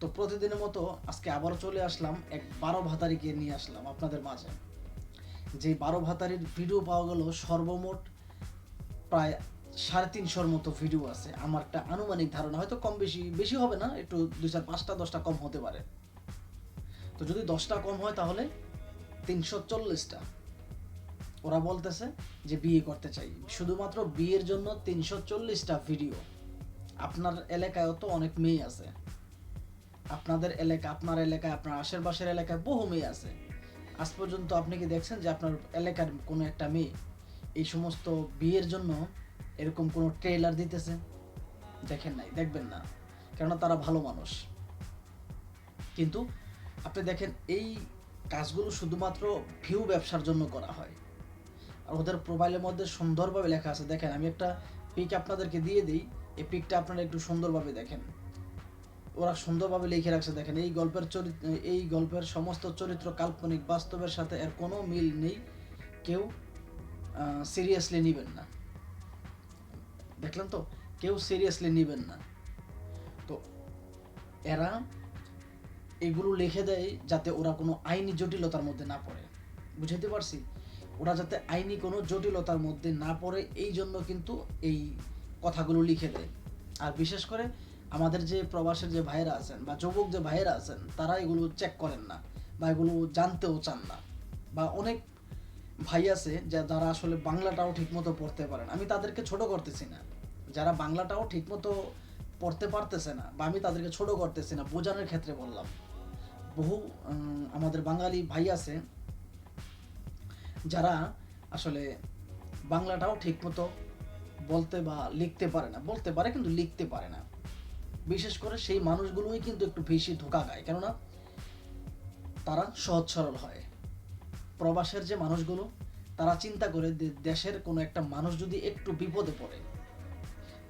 তো প্রতিদিনের মতো আজকে আবার চলে আসলাম এক বারো ভাতারিকে নিয়ে আসলাম আপনাদের মাঝে। যে বারো ভাতারির ভিডিও পাওয়া গেল সর্বমোট প্রায় সাড়ে তিনশোর মতো ভিডিও আছে। আমার একটা আনুমানিক ধারণা, হয়তো কম বেশি বেশি হবে না, একটু দুই চার পাঁচটা, দশটা কম হতে পারে। তো যদি দশটা কম হয় তাহলে তিনশো চল্লিশটা। ওরা বলতেছে যে বিয়ে করতে চাই। শুধুমাত্র বিয়ের জন্য তিনশো চল্লিশটা ভিডিও। আপনার এলাকায়ও তো অনেক মেয়ে আছে। আপনাদের এলাকা, আপনার এলাকায়, আপনার আশেপাশের এলাকায় বহু মেয়ে আছে। আজ পর্যন্ত আপনি কি দেখছেন যে আপনার এলাকার কোনো একটা মেয়ে এই সমস্ত বিয়ের জন্য এরকম কোনো ট্রেলার দিতেছে? দেখেন নাই, দেখবেন না, কেননা তারা ভালো মানুষ। কিন্তু আপনি দেখেন, এই কাজগুলো শুধুমাত্র ভিউ ব্যবসার জন্য করা হয়। আর ওদের প্রোফাইলের মধ্যে সুন্দরভাবে লেখা আছে। দেখেন, আমি একটা পিক আপনাদেরকে দিয়ে দিই। এই পিকটা আপনারা একটু সুন্দরভাবে দেখেন। ওরা সুন্দরভাবে লিখে রাখছে, দেখেন, এই গল্পের চরিত্র এই গল্পের সমস্ত চরিত্র কাল্পনিক, বাস্তবের সাথে এর কোনো মিল নেই। কেউ সিরিয়াসলি নেবেন না। দেখলেন তো? কেউ সিরিয়াসলি নেবেন না। তো এরা এগুলো লিখে দেয় যাতে ওরা কোনো আইনি জটিলতার মধ্যে না পড়ে। বুঝাইতে পারছি? ওরা যাতে আইনি কোনো জটিলতার মধ্যে না পড়ে এই জন্য কিন্তু এই কথাগুলো লিখে দেয়। আর বিশেষ করে আমাদের যে প্রবাসের যে ভাইয়েরা আছেন বা যুবক যে ভাইয়েরা আছেন, তারা এগুলো চেক করেন না বা এগুলো জানতেও চান না। বা অনেক ভাই আছে যা যারা আসলে বাংলাটাও ঠিকমতো পড়তে পারেন আমি তাদেরকে ছোট করতেছি না। যারা বাংলাটাও ঠিকমতো পড়তে পারতেছে না বা আমি তাদেরকে ছোট করতেছি না, বোঝানোর ক্ষেত্রে বললাম। বহু আমাদের বাঙালি ভাই আছে যারা আসলে বাংলাটাও ঠিকমতো বলতে বা লিখতে পারে না। বলতে পারে কিন্তু লিখতে পারে না। বিশেষ করে সেই মানুষগুলোই কিন্তু একটু বেশি ধোকা খায়। কেননা তারা সহজ সরল হয়। প্রবাসের যে মানুষগুলো, তারা চিন্তা করে দেশের কোনো একটা মানুষ যদি একটু বিপদে পড়ে,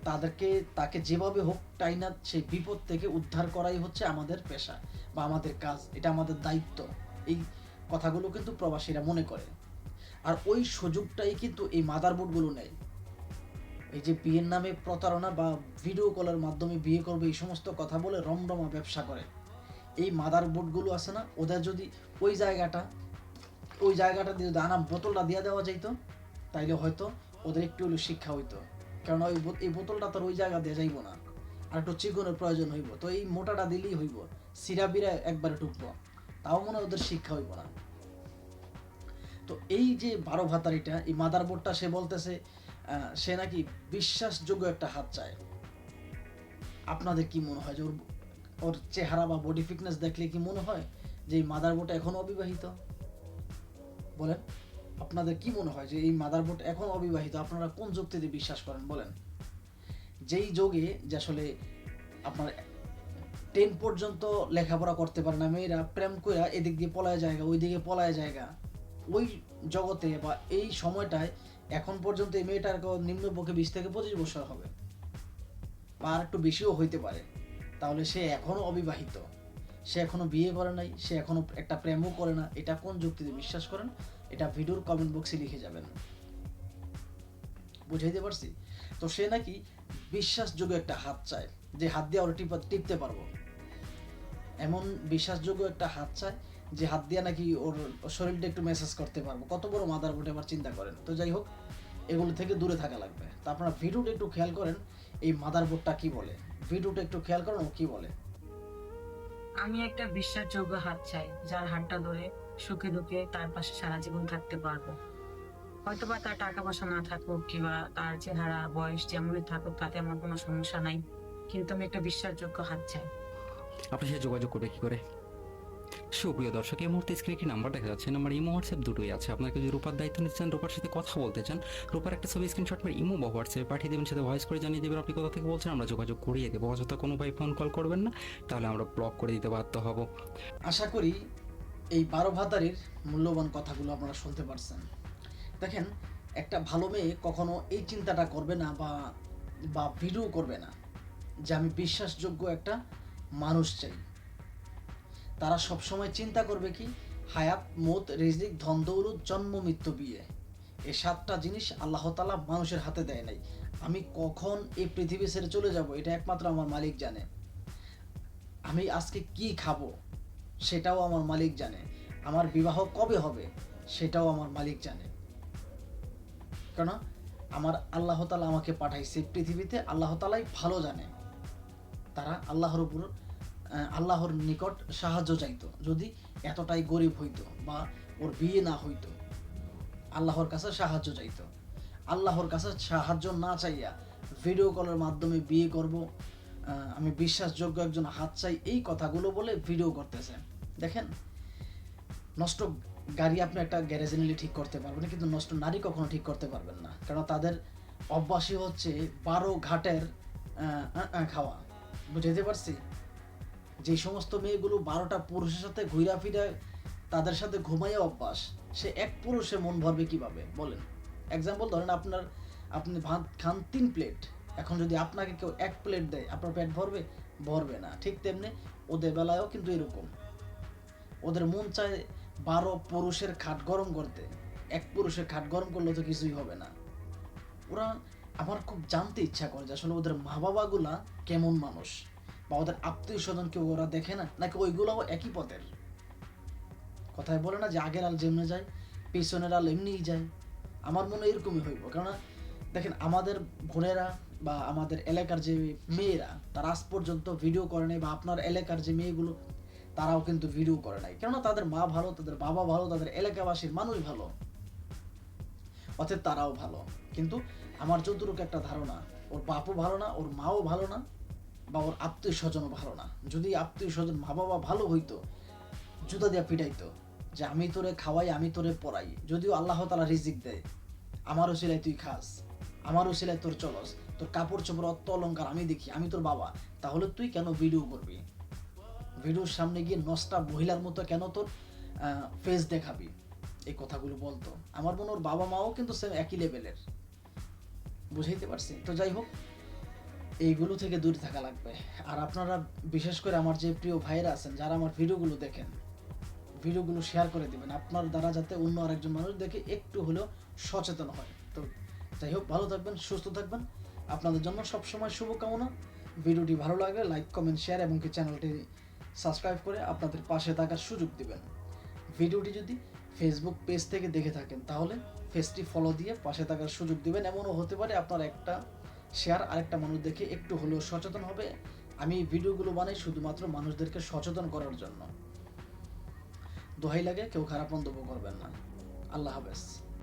তাদেরকে, তাকে যেভাবে হোক টাইনা সেই বিপদ থেকে উদ্ধার করাই হচ্ছে আমাদের পেশা বা আমাদের কাজ। এটা আমাদের দায়িত্ব। এই কথাগুলো কিন্তু প্রবাসীরা মনে করে। আর ওই সুযোগটাই কিন্তু এই মাদারবোর্ডগুলো নেয়। এই যে বিয়ের নামে প্রতারণা বা ভিডিও কলের মাধ্যমে বিয়ে করবে, এই সমস্ত কথা বলে রমরমা ব্যবসা করে। এই মাদার বোর্ডগুলো আছে না, ওদের যদি ওই জায়গাটা ওই জায়গাটা দিয়ে আনা বোতলটা দিয়ে দেওয়া যেত তাইলে হয়তো ওদের একটু হলেও শিক্ষা হইতো। কারণ ওই এই বোতলটা তোর ওই জায়গা দিয়ে যাইব না। আর একটু চিকনের প্রয়োজন হইব। তো এই মোটাটা দিলেই হইব, সিরা বিরা একবারে ঢুকবো। তাও মনে ওদের শিক্ষা হইব না। তো এই যে বারো ভাতারিটা, এই মাদার বোর্ডটা সে বলতেছে সে নাকি বিশ্বাসযোগ্য একটা হাত চায়। আপনাদের কি মনে হয় যে ওর ওর চেহারা বা বডি ফিটনেস দেখলে কি মনে হয় যে এই মাদার বোর্ড এখনও অবিবাহিত? বলেন, আপনাদের কি মনে হয় যে এই মাদার বোর্ড এখন অবিবাহিত? আপনারা কোন যুক্তিতে বিশ্বাস করেন? বলেন। যেই যোগে যে আসলে আপনার টেন পর্যন্ত লেখাপড়া করতে পারে না মেয়েরা, প্রেম কইরা এদিক দিয়ে পলায় জায়গা ওই দিকে পলায় জায়গা, ওই জগতে বা এই সময়টায় এখন পর্যন্ত এই মেয়েটার নিম্নপক্ষে বিশ থেকে পঁচিশ বছর হবে। বা আর একটু বেশিও হইতে পারে। তাহলে সে এখনও অবিবাহিত। সে এখনও বিয়ে করে নাই, সে এখনও একটা প্রেমও করে না। এটা কোন যুক্তিতে বিশ্বাস করেন? এটা ভিডিওর কমেন্ট বক্সে লিখে যাবেন। বুঝাইতে পারছি? তো সে নাকি বিশ্বাসযোগ্য একটা হাত চায়, যে হাত দিয়ে ওরা টিপা টিপতে পারব। এমন বিশ্বাসযোগ্য একটা হাত চায় যে হাত দিয়ে নাকি ওর শরীরটা একটু মেসেজ করতে পারব। কত বড় মাদার বোর্ডে আবার চিন্তা করেন। তো যাই হোক এগুলো থেকে দূরে থাকা লাগবে। তো আপনারা ভিডিওটা একটু খেয়াল করেন এই মাদার বোর্ডটা কি বলে? ভিডিওটা একটু খেয়াল করেন ও কি বলে? আমি একটা বিশ্বাসযোগ্য হাত চাই যার হাতটা ধরে সুখে দুঃখে তার পাশে সারা জীবন থাকতে পারব। হয়তো বা তার টাকা পয়সা না থাকুক কিংবা তার চেহারা বয়স যেমনই থাকুক তাতে আমার কোনো সমস্যা নাই। কিন্তু আমি একটা বিশ্বাসযোগ্য হাত চাই। আপনার সাথে যোগাযোগ করবে কি করে? সুপ্রিয় দর্শক, এই মুহূর্তে স্ক্রিনে একটি নাম্বার দেখা যাচ্ছে। নাম্বার ইমো হোয়াটসঅ্যাপ দুটোই আছে। আপনাকে যদি রূপার দায়িত্ব নিতে চান, রূপার সাথে কথা বলতে চান, রূপার একটা ছবি স্ক্রিনশট করে ইমো বা হোয়াটসঅ্যাপে পাঠিয়ে দেবেন সাথে ভয়েস করে জানিয়ে দেবেন। আপনি কোথা থেকে বলছেন, আমরা যোগাযোগ করিয়ে দেবো। অযথা কোনো ভাই ফোন কল করবেন না, তাহলে আমরা ব্লক করে দিতে বাধ্য হব। আশা করি এই বারো ভাতারির মূল্যবান কথাগুলো আপনারা শুনতে পারছেন। দেখেন, একটা ভালো মেয়ে কখনো এই চিন্তাটা করবে না বা বা ভিডিও করবে না যে আমি বিশ্বাসযোগ্য একটা মানুষ চাই। তারা সবসময় চিন্তা করবে কি? হায়াত, মত রিজিক ধন দৌলত জন্ম, মৃত্যু, বিয়ে। এই সাতটা জিনিস আল্লাহ তালা মানুষের হাতে দেয় নাই। আমি কখন এই পৃথিবী ছেড়ে চলে যাব, এটা একমাত্র আমার মালিক জানে। আমি আজকে কি খাব, সেটাও আমার মালিক জানে। আমার বিবাহ কবে হবে, সেটাও আমার মালিক জানে। কেন আমার আল্লাহ তালা আমাকে পাঠাইছে পৃথিবীতে, আল্লাহ তালাই ভালো জানে। তারা আল্লাহর উপর আল্লাহর নিকট সাহায্য চাইতো। যদি এতটাই গরিব হইতো বা ওর বিয়ে না হইতো, আল্লাহর কাছে সাহায্য চাইতো। আল্লাহর কাছে সাহায্য না চাইয়া ভিডিও কলের মাধ্যমে বিয়ে করব আমি বিশ্বাসযোগ্য একজন হাত চাই, এই কথাগুলো বলে ভিডিও করতেছে। দেখেন, নষ্ট গাড়ি আপনি একটা গ্যারেজে নিলে ঠিক করতে পারবেন কিন্তু নষ্ট নারী কখনো ঠিক করতে পারবেন না। কারণ তাদের অভ্যাসই হচ্ছে বারো ঘাটের খাওয়া। বুঝাইতে পারছি? যে সমস্ত মেয়েগুলো বারোটা পুরুষের সাথে ঘুরা ফিরে তাদের সাথে ঘুমাইয়া অভ্যাস, সে এক পুরুষে মন ভরবে কীভাবে? বলেন। এক্সাম্পল ধরেন আপনার, আপনি ভাত খান তিন প্লেট এখন যদি আপনাকে কেউ এক প্লেট দেয়, আপনার পেট ভরবে? ভরবে না, ঠিক তেমনি ওদের বেলায়ও কিন্তু এরকম। ওদের মন চায় বারো পুরুষের খাট গরম করতে, এক পুরুষের খাট গরম করলে তো কিছুই হবে না। ওরা আমার খুব জানতে ইচ্ছা করে যে আসলে ওদের মা বাবাগুলা কেমন মানুষ। বা ওদের আত্মীয় স্বজনকে ওরা দেখে না? নাকি ওইগুলাও একই পথের? কথায় বলে না যে আগের আল যেমনি যায়, পিছনের আল এমনিই যায়। আমার মনে এরকমই হইব। কেননা, দেখেন, আমাদের বোনেরা বা আমাদের এলাকার যে মেয়েরা, তারা আজ পর্যন্ত ভিডিও করে নাই বা আপনার এলাকার যে মেয়েগুলো, তারাও কিন্তু ভিডিও করে নাই। কেননা, তাদের মা ভালো, তাদের বাবা ভালো, তাদের এলাকাবাসীর মানুষ ভালো। অতএব তারাও ভালো। কিন্তু আমার যতটুকু একটা ধারণা, ওর বাপও ভালো না, ওর মাও ভালো না বা ওর আত্মীয় স্বজনও ভালো না। যদি আত্মীয় স্বজন মা বাবা ভালো হইতো, জুতা দিয়া পিটাইতো, যে আমি তোরে খাওয়াই, আমি তোরে পড়াই, যদিও আল্লাহ তালা রিজিক দেয়। আমারও সিলাই তুই খাস, আমারও সিলাই তোর চলস, তোর কাপড় চোপড় অত্ত অলঙ্কার আমি দেখি, আমি তোর বাবা, তাহলে তুই কেন ভিডিও করবি? ভিডিওর সামনে গিয়ে নষ্টা মহিলার মতো কেন তোর ফেস দেখাবি? এই কথাগুলো বলতো। আমার মনে ওর বাবা মাও কিন্তু সেম একই লেভেলের বুঝাইতে পারছি? তো যাই হোক এইগুলো থেকে দূরে থাকা লাগবে। আর আপনারা বিশেষ করে আমার যে প্রিয় ভাইরা আছেন, যারা আমার ভিডিওগুলো দেখেন, ভিডিওগুলো শেয়ার করে দিবেন, আপনার দ্বারা যাতে অন্য আরেকজন মানুষ দেখে একটু হলেও সচেতন হয়। তো যাই হোক, ভালো থাকবেন, সুস্থ থাকবেন। আপনাদের জন্য সবসময় শুভকামনা। ভিডিওটি ভালো লাগলে লাইক কমেন্ট শেয়ার এবং কি চ্যানেলটি সাবস্ক্রাইব করে আপনাদের পাশে থাকার সুযোগ দিবেন। ভিডিওটি যদি ফেসবুক পেজ থেকে দেখে থাকেন, তাহলে পেজটি ফলো দিয়ে পাশে থাকার সুযোগ দিবেন। এমনও হতে পারে আপনার একটা শেয়ার আরেকটা মানুষ দেখে একটু হলেও সচেতন হবে। আমি ভিডিওগুলো বানাই শুধুমাত্র মানুষদেরকে সচেতন করার জন্য। দোহাই লাগে, কেউ খারাপ মন্তব্য করবেন না। আল্লাহ হাফেজ।